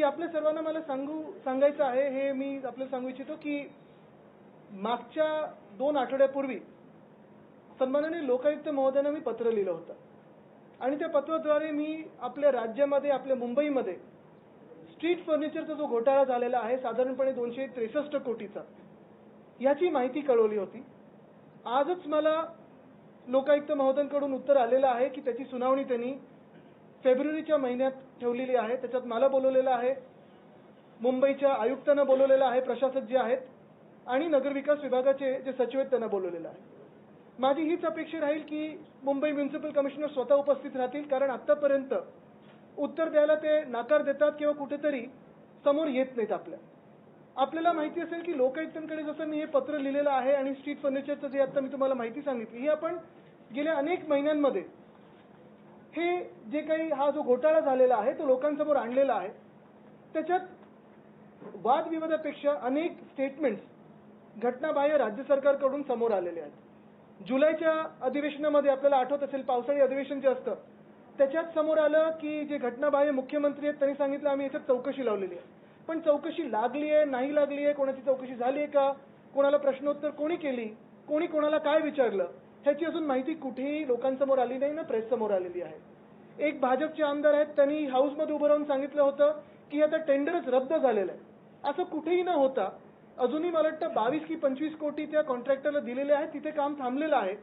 की आपल्या सर्वांना मला सांगू सांगायचं आहे हे मी आपल्याला सांगू इच्छितो की मागच्या दोन आठवड्यापूर्वी सन्मानाने लोकायुक्त महोदयांना मी पत्र लिहिलं होतं. आणि त्या पत्राद्वारे मी आपल्या राज्यामध्ये आपल्या मुंबईमध्ये स्ट्रीट फर्निचरचा जो घोटाळा झालेला आहे साधारणपणे दोनशे त्रेसष्ट कोटीचा याची माहिती कळवली होती. आजच मला लोकायुक्त महोदयांकडून उत्तर आलेलं आहे की त्याची सुनावणी त्यांनी फेब्रुवारीच्या महिन्यात ठेवलेली आहे. त्याच्यात मला बोलवलेलं आहे. मुंबईच्या आयुक्तांना बोलवलेलं आहे. प्रशासक जे आहेत आणि नगरविकास विभागाचे जे सचिव आहेत त्यांना बोलवलेलं आहे. माझी हीच अपेक्षा राहील की मुंबई म्युन्सिपल कमिशनर स्वतः उपस्थित राहतील. कारण आतापर्यंत उत्तर द्यायला ते नाकार देतात किंवा कुठेतरी समोर येत नाहीत आपल्या. आपल्याला माहिती असेल की लोकायुक्तांकडे जसं मी हे पत्र लिहिलेलं आहे आणि स्ट्रीट फर्निचरचं जे आता मी तुम्हाला माहिती सांगितली ही आपण गेल्या अनेक महिन्यांमध्ये हे जे काही हा जो घोटाळा झालेला आहे तो लोकांसमोर आणलेला आहे त्याच्यात वादविवादापेक्षा अनेक स्टेटमेंट्स घटनाबाह्य राज्य सरकारकडून समोर आलेले आहेत. जुलैच्या अधिवेशनामध्ये आपल्याला आठवत असेल पावसाळी अधिवेशन जे असतं त्याच्यात समोर आलं की जे घटनाबाह्य मुख्यमंत्री आहेत त्यांनी सांगितलं आम्ही याच्यात चौकशी लावलेली आहे. पण चौकशी लागली आहे नाही लागली आहे कोणाची चौकशी झाली आहे का? कोणाला प्रश्नोत्तर कोणी केली? कोणी कोणाला काय विचारलं? ह्याची अजून माहिती कुठेही लोकांसमोर आली नाही ना प्रेस समोर आलेली आहे. एक भाजपचे आमदार आहेत त्यांनी हाऊसमध्ये उभं राहून सांगितलं होतं की आता टेंडरच रद्द झालेलं आहे. असं कुठेही न होता अजूनही मला वाटतं बावीस की पंचवीस कोटी त्या कॉन्ट्रॅक्टरला दिलेले आहेत तिथे काम थांबलेलं आहे.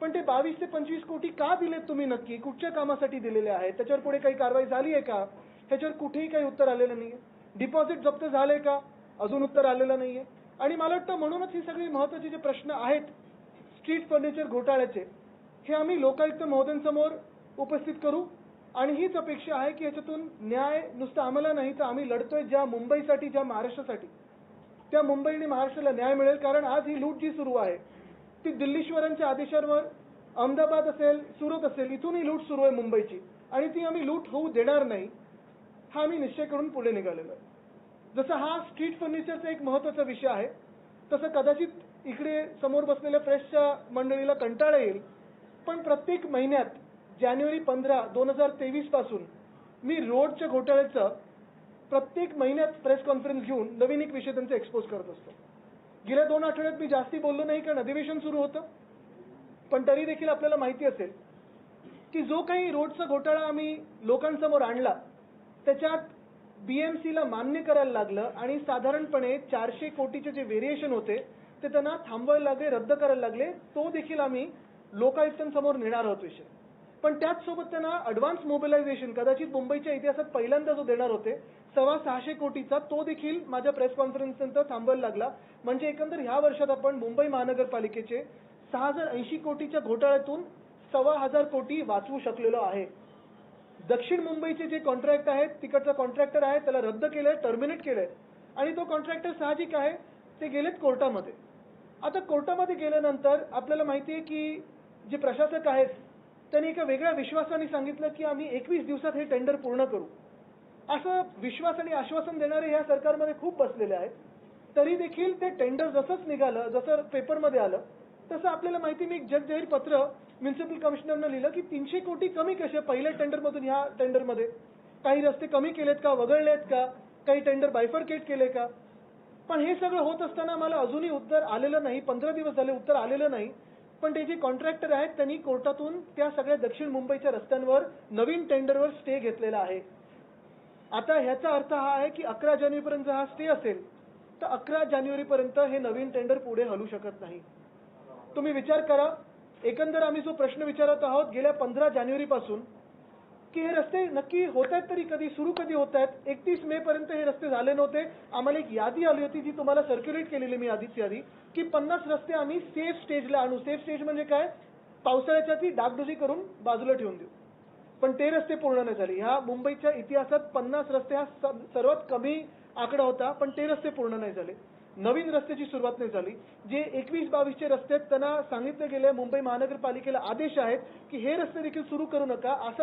पण ते बावीस ते पंचवीस कोटी का दिलेत तुम्ही नक्की? कुठच्या कामासाठी दिलेले आहेत त्याच्यावर पुढे काही कारवाई झाली आहे का? ह्याच्यावर कुठेही काही उत्तर आलेलं नाहीये. डिपॉझिट जप्त झालंय का? अजून उत्तर आलेलं नाहीये. आणि मला वाटतं म्हणूनच ही सगळी महत्त्वाचे जे प्रश्न आहेत स्ट्रीट फर्निचर घोटाळ्याचे हे आम्ही लोकायुक्त महोदयांसमोर उपस्थित करू. आणि हीच अपेक्षा आहे की याच्यातून न्याय नुसतं आम्हाला नाही तर आम्ही लढतोय ज्या मुंबईसाठी ज्या महाराष्ट्रासाठी. त्या मुंबई आणि महाराष्ट्राला न्याय मिळेल कारण आज ही लूट जी सुरू आहे. ती दिल्लीश्वरांच्या आदेशांवर अहमदाबाद असेल सुरत असेल इथून ही लूट सुरू आहे मुंबईची. आणि ती आम्ही लूट होऊ देणार नाही हा आम्ही निश्चय करून पुढे निघालेलो आहे. जसं हा स्ट्रीट फर्निचरचा एक महत्त्वाचा विषय आहे तसं कदाचित इकडे समोर बसलेल्या प्रेसच्या मंडळीला कंटाळा येईल पण प्रत्येक महिन्यात जानेवारी पंधरा दोन हजार तेवीसपासून मी रोडच्या घोटाळ्याचं प्रत्येक महिन्यात प्रेस कॉन्फरन्स घेऊन नवीन एक विषय त्यांचा एक्सपोज करत असतो. गेल्या दोन आठवड्यात मी जास्ती बोललो नाही कारण अधिवेशन सुरू होतं. पण तरी देखील आपल्याला माहिती असेल की जो काही रोडचा घोटाळा आम्ही लोकांसमोर आणला त्याच्यात बीएमसीला मान्य करायला लागलं आणि साधारणपणे चारशे कोटीचे जे व्हेरिएशन होते ते त्यांना थांबवायला लागले रद्द करायला लागले तो देखील आम्ही लोकायुक्तांसमोर नेणार आहोत विषय. पण त्याच सोबत त्यांना अडव्हान्स मोबिलायझेशन कदाचित मुंबईच्या इतिहासात पहिल्यांदा जो देणार होते सव्वा सहाशे कोटीचा तो देखील माझ्या प्रेस कॉन्फरन्स नंतर थांबवायला लागला. म्हणजे एकंदर ह्या वर्षात आपण मुंबई महानगरपालिकेचे सहा हजार ऐंशी कोटीच्या घोटाळ्यातून सव्वा हजार कोटी वाचवू शकलेलो आहे. दक्षिण मुंबईचे जे कॉन्ट्रॅक्ट आहेत तिकडचा कॉन्ट्रॅक्टर आहे त्याला रद्द केलंय टर्मिनेट केलंय. आणि तो कॉन्ट्रॅक्टर साहजिक आहे ते गेलेत कोर्टामध्ये. आता कोर्टामध्ये गेल्यानंतर आपल्याला माहिती आहे की जे प्रशासक आहेत त्यांनी एका वेगळ्या विश्वासाने सांगितलं की आम्ही एकवीस दिवसात हे टेंडर पूर्ण करू. असं विश्वास आणि आश्वासन देणारे या सरकारमध्ये खूप बसलेले आहेत. तरी देखील ते टेंडर जसंच निघालं जसं पेपरमध्ये आलं तसं आपल्याला माहिती मी एक जगजाहीर पत्र म्युन्सिपल कमिशनरनं लिहिलं की तीनशे कोटी कमी कसे पहिल्या टेंडरमधून ह्या टेंडरमध्ये? काही रस्ते कमी केलेत का वगळले आहेत का? काही टेंडर बायफरकेट केले का? पण हे सगळं होत असताना मला अजूनही उत्तर आलेलं नाही. पंधरा दिवस झाले उत्तर आलेलं नाही. पण ते जे कॉन्ट्रॅक्टर आहेत त्यांनी कोर्टातून त्या सगळ्या दक्षिण मुंबईच्या रस्त्यांवर नवीन टेंडरवर स्टे घेतलेला आहे. आता ह्याचा अर्थ हा आहे की अकरा जानेवारीपर्यंत हा स्टे असेल तर अकरा जानेवारीपर्यंत हे नवीन टेंडर पुढे हलू शकत नाही. तुम्ही विचार करा. एकंदर आम्ही जो प्रश्न विचारत आहोत गेल्या पंधरा जानेवारीपासून की हे रस्ते नक्की होत आहेत तरी कधी सुरू कधी होत आहेत एकतीस मे पर्यंत हे रस्ते झाले नव्हते. आम्हाला एक यादी आली होती जी तुम्हाला सर्क्युलेट केलेली मी आधीच यादी की पन्नास रस्ते आम्ही सेफ स्टेजला आणू. सेफ स्टेज म्हणजे काय? पावसाळ्याच्या ती डागडुजी करून बाजूला ठेवून देऊ. पण ते रस्ते पूर्ण नाही झाले. ह्या मुंबईच्या इतिहासात पन्नास रस्ते हा सर्वात कमी आकडा होता पण ते रस्ते पूर्ण नाही झाले. नवीन रस्त्याची सुरुवात नाही झाली. जे एकवीस बावीसचे रस्ते आहेत त्यांना सांगितलं गेलं मुंबई महानगरपालिकेला आदेश आहेत की हे रस्ते देखील सुरू करू नका असं